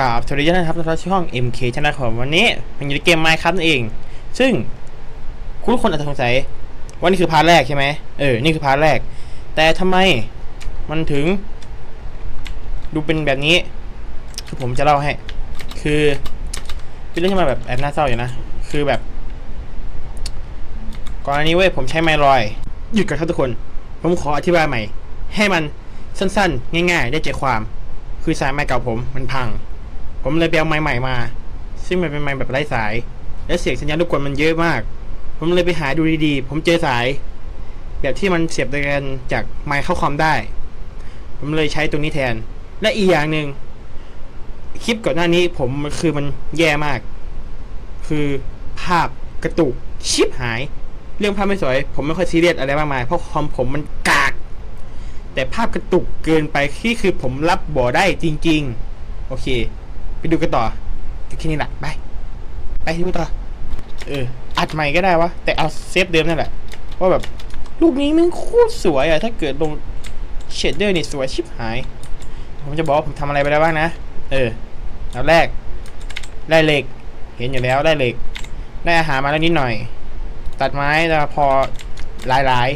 กราบสวัสดีท่านะครับท่านช่อง MK ชนะของวันนี้มันอยู่ในเกม Minecraft นั่นเอง ซึ่งคุณทุกคนอาจจะสงสัยว่านี่คือพาร์ทแรกใช่ไหมเออ นี่คือพาร์ทแรก แต่ทำไมมันถึง ดูเป็นแบบนี้ คือผมจะเล่าให้ คือเป็นเรื่องที่มาแบบแอบน่าเศร้าอยู่นะ คือแบบ ก่อนอันนี้เว้ยผมใช้ไมลอยหยุดกันครับทุกคน ผมขออธิบายใหม่ ให้มันสั้นๆ ง่าย ๆ ได้ใจความคือสายไม้เก่าผมมันพัง ผมเลยไปเอาไม้ใหม่มา ซึ่งมันเป็นไม้แบบไร้สาย และเสียงสัญญาณรบกวนมันเยอะมาก ผมเลยไปหาดูดีๆ ผมเจอสาย แบบที่มันเสียบโดยกันจากไม้เข้าคอมได้ ผมเลยใช้ตัวนี้แทน และอีกอย่างหนึ่งคลิปก่อนหน้านี้ผมคือมันแย่มาก คือภาพกระตุกชิบหาย เรื่องภาพไม่สวย ผมไม่ค่อยซีเรียสอะไรมากมาย เพราะคอมผมมันกาก แต่ภาพกระตุกเกินไปที่คือผมรับบ่ได้จริง ๆ โอเค ไปดูกันต่อแค่นี้แหละไปไปดูต่อเอออัดใหม่ก็ได้วะ แต่เอาเซฟเดิมนั่นแหละว่าแบบลูกนี้มันโคตรสวยอะถ้าเกิดลงเชดเดอร์นี่สวยชิบหาย ผมจะบอกว่าผมทำอะไรไปแล้วบ้างนะ เออแล้วแรก ได้เหล็ก เห็นอยู่แล้วได้เหล็ก ได้อาหารมาแล้วนิดหน่อย ตัดไม้แล้วพอหลาย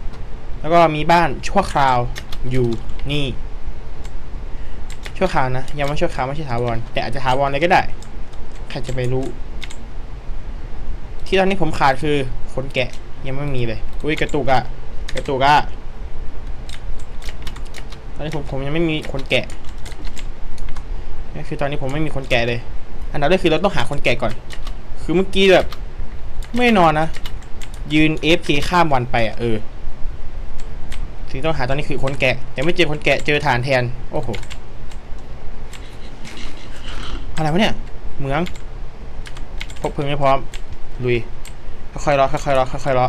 ๆ แล้วก็มีบ้านชั่วคราวอยู่นี่ ชั่วคราวนะยังไม่ชั่วคราวไม่ใช่ถาวรแต่อาจจะถาวรเลยก็ได้ใครจะไปรู้ ที่ตอนนี้ผมขาดคือคนแกะยังไม่มีเลย อุ้ยกระตุกอะกระตุกอะตอนนี้ผมผมยังไม่มีคนแกะนี่คือตอนนี้ผมไม่มีคนแกะเลย อันดับแรกคือเราต้องหาคนแกะก่อน คือเมื่อกี้แบบไม่นอนนะ ยืน AFK ข้ามวันไปอะเออสิ่งที่ต้องหาตอนนี้คือคนแกะ แต่ไม่เจอคนแกะเจอฐานแทน โอ้โห อะไรวะเนี่ย เหมืองพกเพลิงไม่พร้อม ลุย ค่อยๆรอค่อยๆรอค่อยๆรอ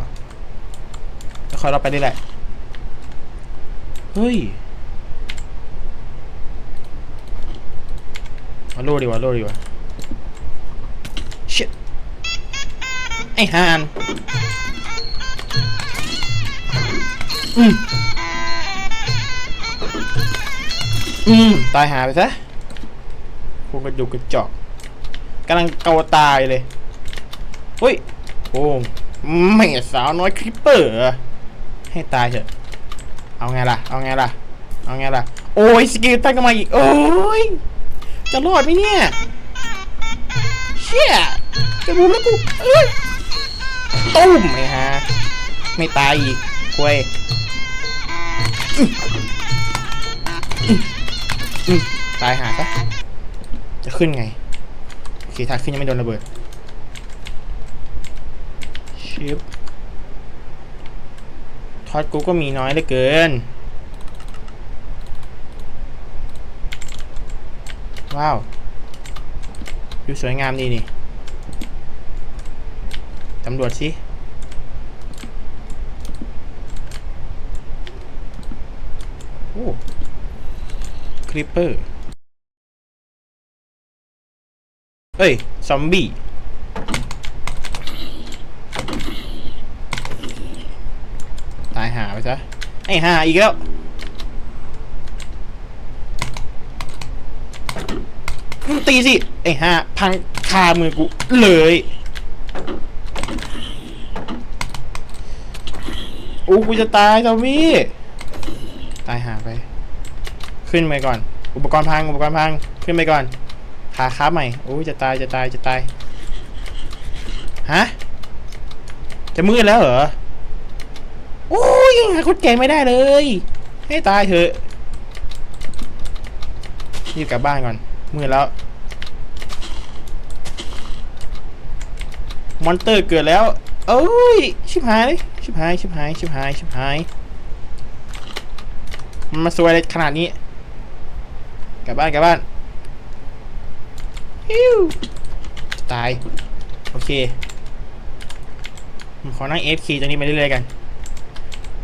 ค่อยๆรอไปเรื่อยๆเฮ้ยมาโลดีกว่าโลดีกว่า shit ไอ้ฮานอืมอืมตายหาไปซะ พวกกระดูกกระจอกกำลังเกาตายเลยเฮ้ยโอ้ไม่สาวน้อยคลิปเปอร์ให้ตายเถอะ เอาไงล่ะ เอาไงล่ะ เอาไงล่ะ โอ้ยสกิลตั้งกันมาอีก โอ้ย จะรอดไหมเนี่ย เชี่ยจะรู้แล้วกูเอ้ยตุ้มไอ้ฮะ ไม่ตายอีกคุยตายหาซะ จะขึ้นไง โอเคถ้าขึ้นยังไม่โดนระเบิด ชิปทอดกูก็มีน้อยเหลือเกิน ว้าว ดูสวยงามดีนี่ตำรวจสิโอ้คลิปเปอร์ เอ้ย ซอมบี้ ตายหาไปซะ ไอ้หาอีกแล้ว มึงตีสิ ไอ้ห่าพังคามือกูเลย โอ้กูจะตายทอมมี่ตายหาไป ขึ้นไปก่อน อุปกรณ์พัง อุปกรณ์พัง ขึ้นไปก่อนาค้าใหม่โอ้ยจะตายจะตายจะตายฮะจะมืดแล้วเหรอโอ้ยยังหาคนแก่ไม่ได้เลย ให้ตายเถอะรีบกลับบ้านก่อนมืดแล้ว มอนเตอร์เกิดแล้วเอ้ยชิบหายเลยชิบหายชิบหายชิบหายชิบหายมันมาซวยอะไรขนาดนี้กลับบ้านกลับบ้าน ฮิวตาย โอเคผมขอนั่ง AFK ตรงนี้ไปเรื่อยๆกัน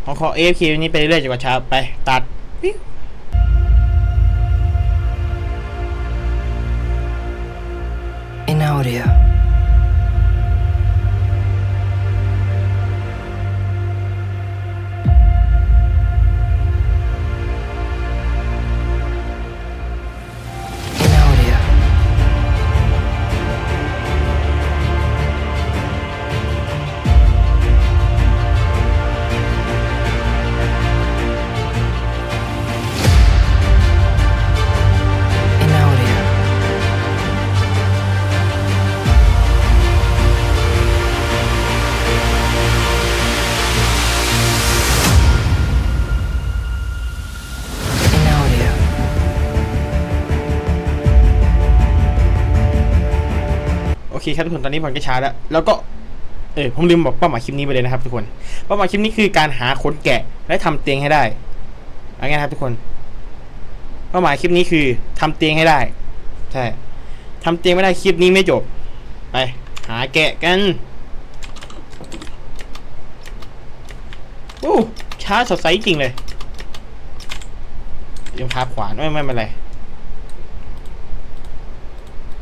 ผมขอ AFK ตรงนี้ไปเรื่อยๆจนกว่าเช้าไป ตัดฮิว in audio. In audio. ครับทุกคนตอนนี้ผมก็ช้าแล้ว แล้วก็เออผมลืมบอกเป้าหมายคลิปนี้ไปเลยนะครับทุกคน เป้าหมายคลิปนี้คือการหาขนแกะและทำเตียงให้ได้เอาง่ายนะครับทุกคน เป้าหมายคลิปนี้คือทำเตียงให้ได้ ใช่ทำเตียงไม่ได้คลิปนี้ไม่จบ ไป หาแกะกันโอ้ช้าสดใสจริงเลยยังคาบขวานไม่ไม่ไม่เป็นไร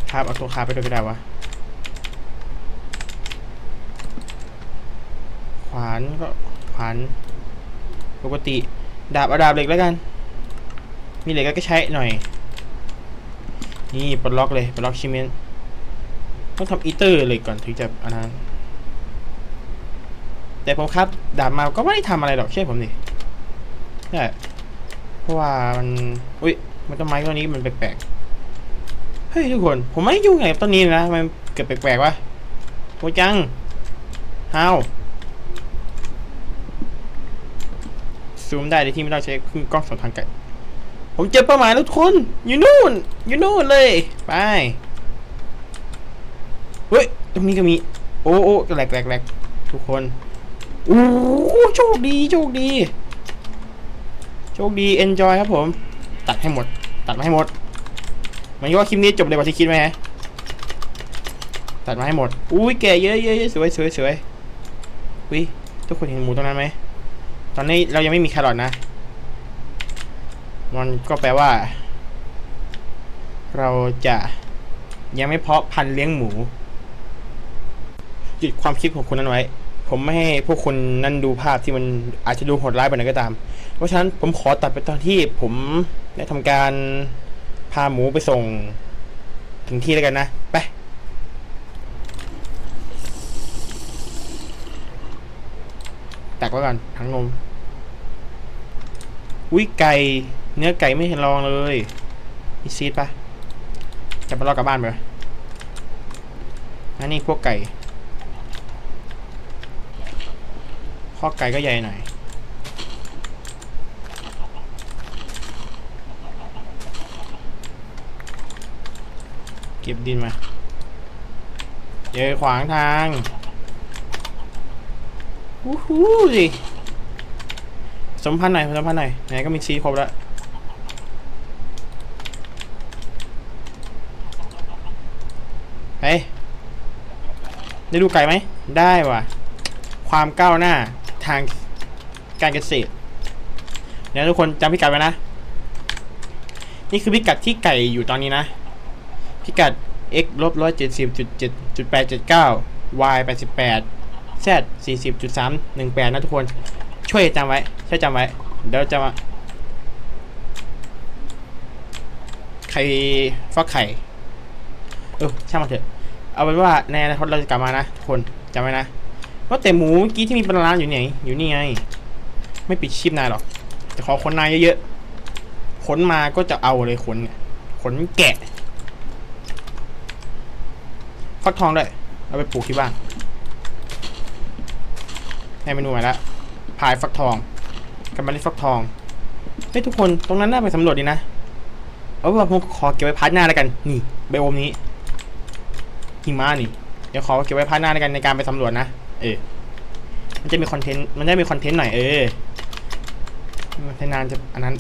คาบเอาตัวคาบไปด้วยก็ได้วะ ขวานก็ขวานปกติ ดาบอาดาบเหล็กแล้วกัน มีเหล็กก็ใช้หน่อย นี่ปลดล็อกเลยปลดล็อกชิเมนต้องทำอีเตอร์เล็กก่อนถึงจะอันนั้นแต่ผมครับดาบมาก็ไม่ได้ทำอะไรหรอกเชื่อผมดิใช่เพราะว่ามันอุ้ยมันต้นไม้ต้นนี้มันแปลกๆเฮ้ยทุกคน ผมไม่ยุ่งไงต้นนี้นะมันเกิดแปลกๆวะโอ้จัง how ซูมได้โดยที่ไม่ต้องใช้คือกล้องสองทางไกลผมเจอเป้าหมายแล้วทุกคน อยู่นู่น อยู่นู่นเลย ไป เฮ้ย ตรงนี้ก็มี โอ้โอ้แหลกแหลกแหลกทุกคน โอ้โชคดี โชคดี โชคดี enjoy ครับผม ตัดให้หมด ตัดมาให้หมดหมันว่าคลิปนี้จบเร็วกว่าที่คิดไหมฮะ ตัดมาให้หมด อุ้ยแก่เยอะเยอะเยอะสวยสวยสวยอุ้ยทุกคนเห็นหมูตรงนั้นไหม ตอนนี้เรายังไม่มีแครอทนะ มันก็แปลว่า เราจะยังไม่เพาะพันธุ์เลี้ยงหมู หยุดความคิดของคุณนั้นไว้ ผมไม่ให้พวกคุณนั่นดูภาพที่มันอาจจะดูโหดร้ายไปหนก็ตาม เพราะฉะนั้นผมขอตัดไปตอนที่ผมได้ทำการพาหมูไปส่ง ถึงที่แล้วกันนะ ไป ตักไว้ก่อนทั้งนม อุ้ยไก่ เนื้อไก่ไม่เห็นลองเลยมีซีดปะจะไปรอกลับบ้านไปวะอันนี้พวกไก่ข้อไก่ก็ใหญ่หน่อยเก็บดินมาเจอขวางทาง วู้ฮู้สิสมพันธ์ไหนสมพันธ์ไหนไหนก็มีซีครบแล้วเฮ้ยได้ดูไก่ไหม ได้ว่ะ ความก้าวหน้าทางการเกษตรเดี๋ยวทุกคนจำพิกัดไว้นะ นี่คือพิกัดที่ไก่อยู่ตอนนี้นะ พิกัด x ลบร้อยเจ็ดสิบจุดเจ็ดจุดแปดเจ็ดเก้า y แปดสิบแปด z สี่สิบจุดสามหนึ่งแปดนะทุกคน ช่วยจำไว้ ช่วยจำไว้ เดี๋ยวจะมาใครฟักไข่ เออช่างมันเถอะ เอาเป็นว่าในอนาคตเราจะกลับมานะทุกคนจำไว้นะว่าแต่หมูเมื่อกี้ที่มีปลาร้าอยู่ไหนอยู่นี่ไง ไม่ปิดชีพนายหรอกจะขอขนนายเยอะๆขนมาก็จะเอาเลยขนขนแกะฟักทองด้วยเอาไปปลูกที่บ้าน ให้เมนูมาแล้วพายฟักทองกับเมล็ดฟักทองเฮ้ยทุกคนตรงนั้นน่าไปสำรวจดีนะเอาว่าผมขอเก็บไว้พาร์ทหน้าแล้วกัน นี่ไบโอมนี้หิมะนี่ เดี๋ยวขอเก็บไว้พาร์ทหน้าแล้วกันในการไปสำรวจนะเออมันจะมีคอนเทนต์มันได้มีคอนเทนต์หน่อยเออมันนานจะอันนั้น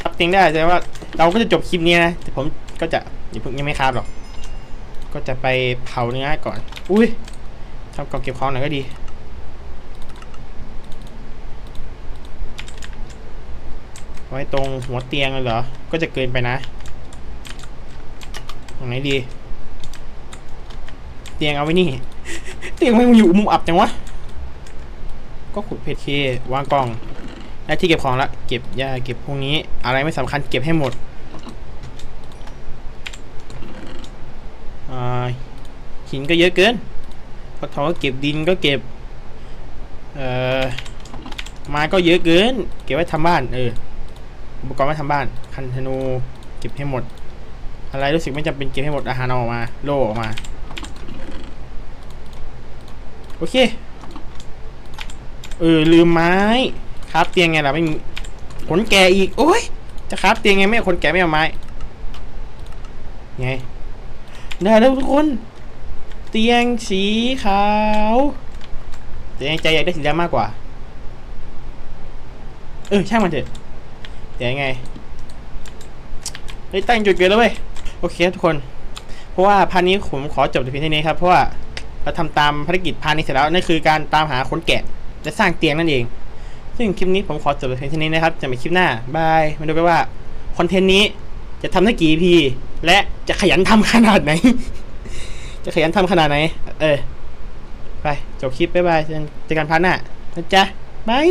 ทับเตียงได้แต่ว่า เราก็จะจบคลิปนี้นะแต่ผมก็จะอย่าเพิ่งยังไม่คาบหรอก ก็จะไปเผาเนื้อก่อน อุ้ยทำกล่องเก็บของหน่อยก็ดี ไว้ตรงหัวเตียงเลยเหรอ ก็จะเกินไปนะตรงไหนดี เตียงเอาไว้นี่ เตียงมันอยู่มุมอับจังวะ ก็ขุดเพชรเควางกล่อง และที่เก็บของละ เก็บยาเก็บพวกนี้ อะไรไม่สำคัญเก็บให้หมดอ่าหินก็เยอะเกินพอทองก็เก็บดินก็เก็บ เอ่อไม้ก็เยอะเกิน เก็บไว้ทำบ้าน เออ อุปกรณ์ไว้ทำบ้าน คันธนู เก็บให้หมด อะไรรู้สึกไม่จำเป็นเก็บให้หมด อาหารออกมา โล่ออกมา โอเค เออ ลืมไม้คราฟเตียงไงล่ะไม่มีขนแกอีก โอ้ย จะคราฟเตียงไงไม่เอาขนแกไม่เอาไม้ ไง ได้แล้วทุกคน เตียงสีขาวแต่ยังใจอยากได้สีดำมากกว่า เออช่างมันเถอะ เดี๋ยวยังไงเฮ้ยตั้งจุดเกินแล้วเว้ยโอเคทุกคน เพราะว่าพาร์ทนี้ผมขอจบแต่เพียงเท่านี้ครับเพราะว่าเราทำตามภารกิจพาร์ทนี้เสร็จแล้วนั่นคือการตามหาคนแกะและสร้างเตียงนั่นเอง ซึ่งคลิปนี้ผมขอจบแต่เพียงเท่านี้นะครับจะมีคลิปหน้าบายมาดูกันว่าคอนเทนต์นี้จะทำได้กี่ EP และจะขยันทำขนาดไหน จะขยันทำขนาดไหน เออ ไป จบคลิป บ๊ายบายเจอกันพาร์ทหน้านะจ๊ะบาย